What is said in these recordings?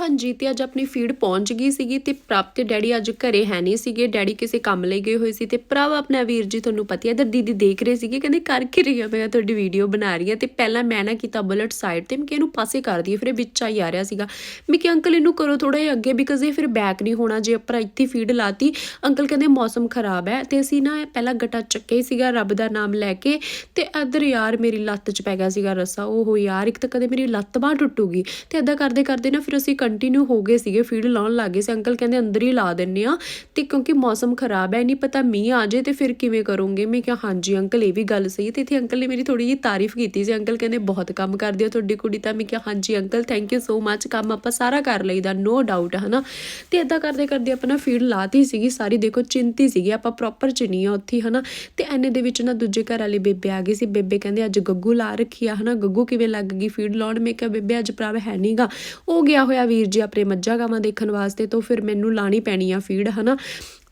ਹਾਂਜੀ, ਤੇ ਅੱਜ ਆਪਣੀ ਫੀਡ ਪਹੁੰਚ ਗਈ ਸੀਗੀ ਤੇ ਪ੍ਰਭ ਤੇ ਡੈਡੀ ਅੱਜ ਘਰੇ ਹੈ ਨਹੀਂ ਸੀਗੇ। ਡੈਡੀ ਕਿਸੇ ਕੰਮ ਲਈ ਗਏ ਹੋਏ ਸੀ ਤੇ ਪ੍ਰਭ ਆਪਣਾ ਵੀਰ ਜੀ ਤੁਹਾਨੂੰ ਪਤਾ ਹੈ ਇਧਰ ਦੀਦੀ ਦੇਖ ਰਹੇ ਸੀਗੇ, ਕਹਿੰਦੇ ਕਰ ਕੀ ਰਹੀ ਆ, ਮੈਂ ਤੁਹਾਡੀ ਵੀਡੀਓ ਬਣਾ ਰਹੀ ਹਾਂ ਤੇ ਪਹਿਲਾਂ ਮੈਂ ਨਾ ਕੀਤਾ ਬੁਲਟ ਸਾਈਡ ਤੇ, ਮੈਂ ਕਿ ਇਹਨੂੰ ਪਾਸੇ ਕਰ ਦਈਏ, ਫਿਰ ਇਹ ਵਿੱਚ ਆਈ ਆ ਰਿਹਾ ਸੀਗਾ। ਮੈਂ ਕਿ ਅੰਕਲ, ਇਹਨੂੰ ਕਰੋ ਥੋੜਾ ਜਿਹਾ ਅੱਗੇ ਬਿਕਾਜ਼ ਇਹ ਫਿਰ ਬੈਕ ਨਹੀਂ ਹੋਣਾ, ਜੇ ਆਪਾਂ ਇੱਥੇ ਫੀਡ ਲਾਤੀ, ਅੰਕਲ ਕਹਿੰਦੇ ਮੌਸਮ ਖਰਾਬ ਹੈ। ਤੇ ਅਸੀਂ ਨਾ ਇਹ ਪਹਿਲਾਂ ਗਟਾ ਚੱਕੇ ਹੀ ਸੀਗਾ ਰੱਬ ਦਾ ਨਾਮ ਲੈ ਕੇ, ਤੇ ਇੱਧਰ ਯਾਰ ਮੇਰੀ ਲੱਤ 'ਚ ਪੈ ਗਿਆ ਸੀਗਾ ਰੱਸਾ। ਉਹ ਯਾਰ, ਇੱਕ ਤਾਂ ਕਦੇ ਮੇਰੀ ਲੱਤ ਬਾਂਹ ਟੁੱਟੂਗੀ, ਤੇ ਇਦਾਂ ਕਰਦੇ ਕਰਦੇ ਨਾ ਫਿਰ ਅਸੀਂ ਕੰਟੀਨਿਊ ਹੋ ਗਏ ਸੀਗੇ ਫੀਡ ਲਾਉਣ ਲੱਗੇ ਸੀ। ਅੰਕਲ ਕਹਿੰਦੇ ਅੰਦਰ ਹੀ ਲਾ ਦਿੰਨੇ ਆ ਤੇ ਕਿਉਂਕਿ ਮੌਸਮ ਖਰਾਬ ਹੈ, ਨਹੀਂ ਪਤਾ ਮੀਂਹ ਆ ਜੇ ਤੇ ਫਿਰ ਕਿਵੇਂ ਕਰੋਗੇ। ਮੈਂ ਕਿਹਾ, ਹਾਂਜੀ ਅੰਕਲ, ਇਹ ਵੀ ਗੱਲ ਸਹੀ ਤੇ ਇੱਥੇ ਅੰਕਲ ਨੇ ਮੇਰੀ ਥੋੜੀ ਜਿਹੀ ਤਾਰੀਫ ਕੀਤੀ ਸੀ। ਅੰਕਲ ਕਹਿੰਦੇ, ਬਹੁਤ ਕੰਮ ਕਰਦੀ ਹੋ ਤੁਹਾਡੀ ਕੁੜੀ ਤਾਂ। ਮੈਂ ਕਿਹਾ, ਹਾਂਜੀ uncle thank you so much ਕੰਮ ਆਪਾਂ ਸਾਰਾ ਕਰ ਲਈਦਾ ਨੋ ਡਾਊਟ ਹਨਾ? ਤੇ ਇਦਾਂ ਕਰਦੇ ਕਰਦੇ ਆਪਣਾ ਫੀਡ ਲਾਤੀ ਸੀਗੀ, ਸਾਰੀ ਦੇਖੋ ਚਿੰਤੀ ਸੀਗੀ, ਆਪਾਂ ਪ੍ਰੋਪਰ ਚਿਨੀ ਆ ਉੱਥੇ, ਹਨਾ? ਤੇ ਐਨੇ ਦੇ ਵਿੱਚ ਨਾ ਦੂਜੇ ਘਰ ਵਾਲੇ ਬੇਬੇ ਆ ਗਏ ਸੀ। ਬੇਬੇ ਕਹਿੰਦੇ, ਅੱਜ ਗੱਗੂ ਲਾ ਰੱਖੀ ਆ, ਹਨਾ? ਗੱਗੂ ਕਿਵੇਂ ਲੱਗ ਗਈ ਫੀਡ ਲਾਉਣ? ਮੈਂ ਕਿਹਾ, ਬੇਬੇ, ਅੱਜ ਭਰਾ ਹੈ ਨਹੀਂਗਾ ਉਹ ਗਿਆ ਹੋਇਆ ਵੀ ਵੀਰ ਜੀ ਆਪਣੇ ਮੱਝਾਂ ਗਾਵਾਂ ਦੇਖਣ ਵਾਸਤੇ, ਤੋਂ ਫਿਰ ਮੈਨੂੰ ਲਾਣੀ ਪੈਣੀ ਆ ਫੀਡ ਹਨਾ?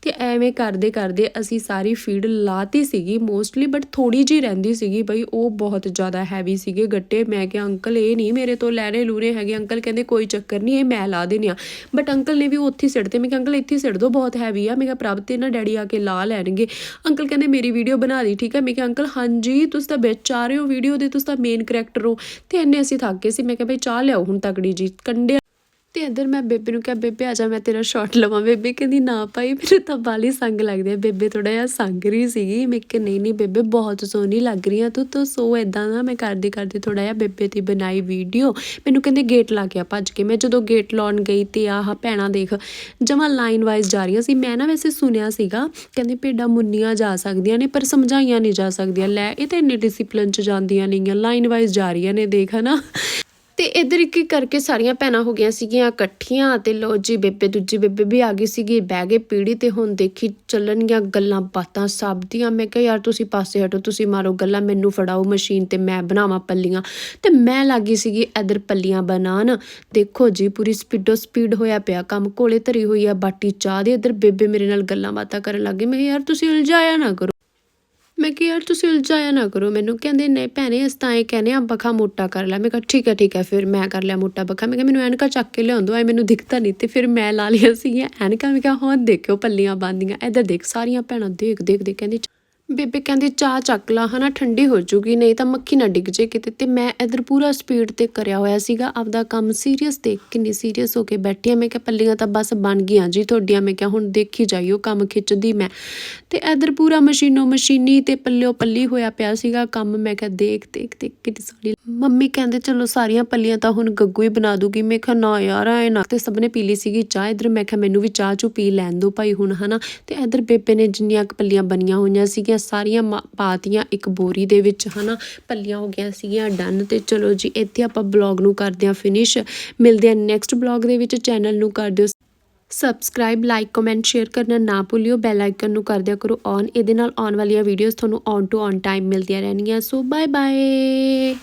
ਤੇ ਐਵੇਂ ਕਰਦੇ ਕਰਦੇ ਅਸੀਂ ਸਾਰੀ ਫੀਡ ਲਾਤੀ ਸੀਗੀ ਮੋਸਟਲੀ ਬਟ ਥੋੜੀ ਜੀ ਰਹਿੰਦੀ ਸੀਗੀ ਬਈ, ਉਹ ਬਹੁਤ ਜ਼ਿਆਦਾ ਹੈਵੀ ਸੀਗੇ ਗੱਟੇ। ਮੈਂ ਕਿਹਾ, ਅੰਕਲ, ਇਹ ਨਹੀਂ ਮੇਰੇ ਤੋਂ ਲੈਣੇ ਲੂਰੇ ਹੈਗੇ। ਅੰਕਲ ਕਹਿੰਦੇ, ਕੋਈ ਚੱਕਰ ਨਹੀਂ, ਇਹ ਮੈਂ ਲਾ ਦੇਣੇ ਆ ਬਟ ਅੰਕਲ ਨੇ ਵੀ ਉੱਥੇ ਹੀ ਸਿੱਟਦੇ ਮੈਂ ਕਿਹਾ, ਅੰਕਲ, ਇੱਥੇ ਹੀ ਸਿੱਟ ਦੋ ਬਹੁਤ ਹੈਵੀ ਆ। ਮੈਂ ਕਿਹਾ, ਪ੍ਰਭ ਤੇ ਨਾ ਡੈਡੀ ਆ ਕੇ ਲਾ ਲੈਣਗੇ। ਅੰਕਲ ਕਹਿੰਦੇ, ਮੇਰੀ ਵੀਡੀਓ ਬਣਾ ਦੀ, ਠੀਕ ਹੈ? ਮੈਂ ਕਿਹਾ, ਅੰਕਲ, ਹਾਂਜੀ, ਤੁਸੀਂ ਤਾਂ ਵਿੱਚ ਆ ਰਹੇ ਹੋ ਵੀਡੀਓ ਦੇ, ਤੁਸੀਂ ਤਾਂ ਮੇਨ ਕਰੈਕਟਰ ਹੋ। ਤੇ ਇੰਨੇ ਅਸੀਂ ਥੱਕ ਗਏ ਸੀ। ਮੈਂ ਕਿਹਾ, ਬਈ, ਚਾਹ ਲਿਆਓ ਹੁਣ ਤਕੜੀ ਜੀ ਕੰਡੇ ਤੇ ਇੱਧਰ ਮੈਂ ਬੇਬੇ ਨੂੰ ਕਿਹਾ, ਬੇਬੇ, ਆ ਜਾ, ਮੈਂ ਤੇਰਾ ਸ਼ਾਟ ਲਵਾਂ। ਬੇਬੇ ਕਹਿੰਦੀ, ਨਾ ਭਾਈ ਮੇਰੇ ਤਾਂ ਬਾਲੀ ਸੰਗ ਲੱਗਦੇ ਆ। ਬੇਬੇ ਥੋੜਾ ਜਿਹਾ ਸੰਗ ਰਹੀ ਸੀਗੀ। ਮੈਂ ਕਿ ਨਹੀਂ ਨਹੀਂ ਬੇਬੇ, ਬਹੁਤ ਸੋਹਣੀ ਲੱਗ ਰਹੀ ਆ ਤੂੰ, ਤਾਂ ਸੋ ਇਦਾਂ ਦਾ। ਮੈਂ ਕਰਦੀ ਕਰਦੀ ਥੋੜਾ ਜਿਹਾ ਬੇਬੇ ਦੀ ਬਣਾਈ ਵੀਡੀਓ ਮੈਨੂੰ ਕਹਿੰਦੇ, ਗੇਟ ਲਾ ਕੇ ਆ, ਭੱਜ ਕੇ। ਮੈਂ ਜਦੋਂ ਗੇਟ ਲਾਉਣ ਗਈ ਤੇ ਆਹ ਭੈਣਾਂ ਦੇਖ, ਜਮਾ ਲਾਈਨ ਵਾਈਜ਼ ਜਾ ਰਹੀਆਂ ਸੀ। ਮੈਂ ਨਾ ਵੈਸੇ ਸੁਣਿਆ ਸੀਗਾ, ਕਹਿੰਦੇ ਭੇਡਾਂ ਮੁੰਨੀਆਂ ਜਾ ਸਕਦੀਆਂ ਨੇ, ਪਰ ਸਮਝਾਈਆਂ ਨਹੀਂ ਜਾ ਸਕਦੀਆਂ। ਲੈ, ਇਹ ਤਾਂ ਇੰਨੇ ਡਿਸਪਲਿਨ ਚ ਜਾਂਦੀਆਂ ਨਹੀਂਆਂ ਲਾਈਨ ਵਾਈਜ਼ ਜਾ ਰਹੀਆਂ ਨੇ, ਦੇਖ, ਹਨਾ? ਤੇ ਇਧਰ ਇੱਕ ਇੱਕ ਕਰਕੇ ਸਾਰੀਆਂ ਭੈਣਾਂ ਹੋ ਗਈਆਂ ਸੀਗੀਆਂ ਇਕੱਠੀਆਂ ਤੇ ਲੋ ਜੀ ਬੇਬੇ ਦੂਜੀ ਬੇਬੇ ਵੀ ਆ ਗਈ ਸੀਗੀ, ਬਹਿ ਗਏ ਪੀੜੀ ਤੇ ਹੁਣ ਦੇਖੀ ਚੱਲਣਗੀਆਂ ਗੱਲਾਂ ਬਾਤਾਂ ਸਭ ਦੀਆਂ। ਮੈਂ ਕਿਹਾ, ਯਾਰ ਤੁਸੀਂ ਪਾਸੇ ਹਟੋ, ਤੁਸੀਂ ਮਾਰੋ ਗੱਲਾਂ, ਮੈਨੂੰ ਫੜਾਓ ਮਸ਼ੀਨ ਤੇ ਮੈਂ ਬਣਾਵਾਂ ਪੱਲੀਆਂ। ਤੇ ਮੈਂ ਲੱਗੀ ਸੀਗੀ ਇਧਰ ਪੱਲੀਆਂ ਬਣਾਉਣ। ਦੇਖੋ ਜੀ, ਪੂਰੀ ਸਪੀਡੋ ਸਪੀਡ ਹੋਇਆ ਪਿਆ, ਕੰਮ ਕੋਲੇ ਧਰੀ ਹੋਈ ਆ ਬਾਟੀ ਚਾਹ ਦੇ, ਇਧਰ ਬੇਬੇ ਮੇਰੇ ਨਾਲ ਗੱਲਾਂ ਬਾਤਾਂ ਕਰਨ ਲੱਗੇ ਮੈਂ ਕਿਹਾ, ਯਾਰ ਤੁਸੀਂ ਉਲਝਾਇਆ ਨਾ ਕਰੋ। ਮੈਂ ਕਿਹਾ, ਯਾਰ ਤੁਸੀਂ ਉਲਝਾਇਆ ਨਾ ਕਰੋ, ਮੈਨੂੰ ਕਹਿੰਦੇ ਨਹੀਂ ਭੈਣੇ, ਅਸੀਂ ਤਾਂ ਇਹ ਕਹਿੰਦੇ ਆ ਬਖਾ ਮੋਟਾ ਕਰ ਲੈ। ਮੈਂ ਕਿਹਾ, ਠੀਕ ਹੈ ਠੀਕ ਹੈ, ਫਿਰ ਮੈਂ ਕਰ ਲਿਆ ਮੋਟਾ ਬਖਾ। ਮੈਂ ਕਿਹਾ, ਮੈਨੂੰ ਐਨਕਾ ਚੱਕ ਕੇ ਲਿਆਉਂਦੋ, ਐ ਮੈਨੂੰ ਦਿਖਤਾ ਨਹੀਂ ਤੇ ਫਿਰ ਮੈਂ ਲਾ ਲਿਆ ਸੀ ਐਨਕਾ। ਮੈਂ ਕਿਹਾ ਹੁਣ ਦੇਖਿਓ, ਪੱਲੀਆਂ ਬੰਦੀਆਂ ਇੱਧਰ ਦੇਖ, ਸਾਰੀਆਂ ਭੈਣਾਂ ਦੇਖ ਦੇਖ ਦੇ ਕਹਿੰਦੀ ਬੇਬੇ ਕਹਿੰਦੀ, ਚਾਹ ਚੱਕ ਲਾ, ਹਨਾ, ਠੰਡੀ ਹੋ ਜੂਗੀ, ਨਹੀਂ ਤਾਂ ਮੱਖੀ ਨਾ ਡਿੱਗ ਜੇ ਕਿਤੇ। ਤੇ ਮੈਂ ਇਧਰ ਪੂਰਾ ਸਪੀਡ ਤੇ ਕਰਿਆ ਹੋਇਆ ਸੀਗਾ, ਆਪਦਾ ਕੰਮ ਸੀਰੀਅਸ ਦੇਖ ਕਿੰਨੀ ਸੀਰੀਅਸ ਹੋ ਕੇ ਬੈਠੀ ਆ ਮੈਂ ਕਿਹਾ, ਪੱਲੀਆਂ ਤਾਂ ਬਸ ਬਣ ਗਈਆਂ ਜੀ ਤੁਹਾਡੀਆਂ। ਮੈਂ ਕਿਹਾ, ਹੁਣ ਦੇਖੀ ਜਾਈਓ, ਕੰਮ ਖਿੱਚਦੀ ਮੈਂ। ਤੇ ਇਧਰ ਪੂਰਾ ਮਸ਼ੀਨੋ ਮਸ਼ੀਨੀ ਤੇ ਪੱਲਿਓ ਪੱਲੀ ਹੋਇਆ ਪਿਆ ਸੀਗਾ ਕੰਮ। ਮੈਂ ਕਿਹਾ, ਦੇਖ ਦੇਖ ਦੇਖ ਕਿੰਨੀ ਸੋਹਣੀ ਮੰਮੀ ਕਹਿੰਦੇ, ਚਲੋ, ਸਾਰੀਆਂ ਪੱਲੀਆਂ ਤਾਂ ਹੁਣ ਗੱਗੂ ਹੀ ਬਣਾ ਦੂਗੀ। ਮੈਂ ਕਿਹਾ, ਨਾ ਯਾਰ, ਐ ਨਾ। ਤੇ ਸਭ ਨੇ ਪੀ ਲਈ ਸੀਗੀ ਚਾਹ ਇਧਰ। ਮੈਂ ਕਿਹਾ, ਮੈਨੂੰ ਵੀ ਚਾਹ ਚੂ ਪੀ ਲੈਣ ਦੋ ਭਾਈ ਹੁਣ, ਹਨਾ। ਤੇ ਇਧਰ ਬੇਬੇ ਨੇ ਜਿੰਨੀਆਂ ਕੁ ਪੱਲੀਆਂ ਬਣੀਆਂ ਹੋਈਆਂ ਸੀਗੀਆਂ ਸਾਰੀਆਂ ਮਾ- ਪਾਤੀਆਂ ਇੱਕ ਬੋਰੀ ਦੇ ਵਿੱਚ, ਹਨਾ? ਪੱਲੀਆਂ ਹੋ ਗਈਆਂ ਸੀਗੀਆਂ, ਡਨ। ਤੇ ਚਲੋ ਜੀ, ਇੱਥੇ ਆਪਾਂ ਬਲੌਗ ਨੂੰ ਕਰਦੇ ਹਾਂ ਫਿਨਿਸ਼ ਮਿਲਦੇ ਹਾਂ ਨੈਕਸਟ ਬਲੌਗ ਦੇ ਵਿੱਚ। ਚੈਨਲ ਨੂੰ ਕਰ ਦਿਓ ਸਬਸਕ੍ਰਾਈਬ ਲਾਈਕ ਕਮੈਂਟ ਸ਼ੇਅਰ ਕਰਨਾ ਨਾ ਭੁੱਲਿਓ। ਬੈਲ ਆਈਕਨ ਨੂੰ ਕਰ ਦਿਆ ਕਰੋ ਔਨ ਇਹਦੇ ਨਾਲ ਆਉਣ ਵਾਲੀਆਂ ਵੀਡੀਓਜ਼ ਤੁਹਾਨੂੰ ਔਨ ਟੂ ਔਨ ਟਾਈਮ ਮਿਲਦੀਆਂ ਰਹਿਣਗੀਆਂ। So bye bye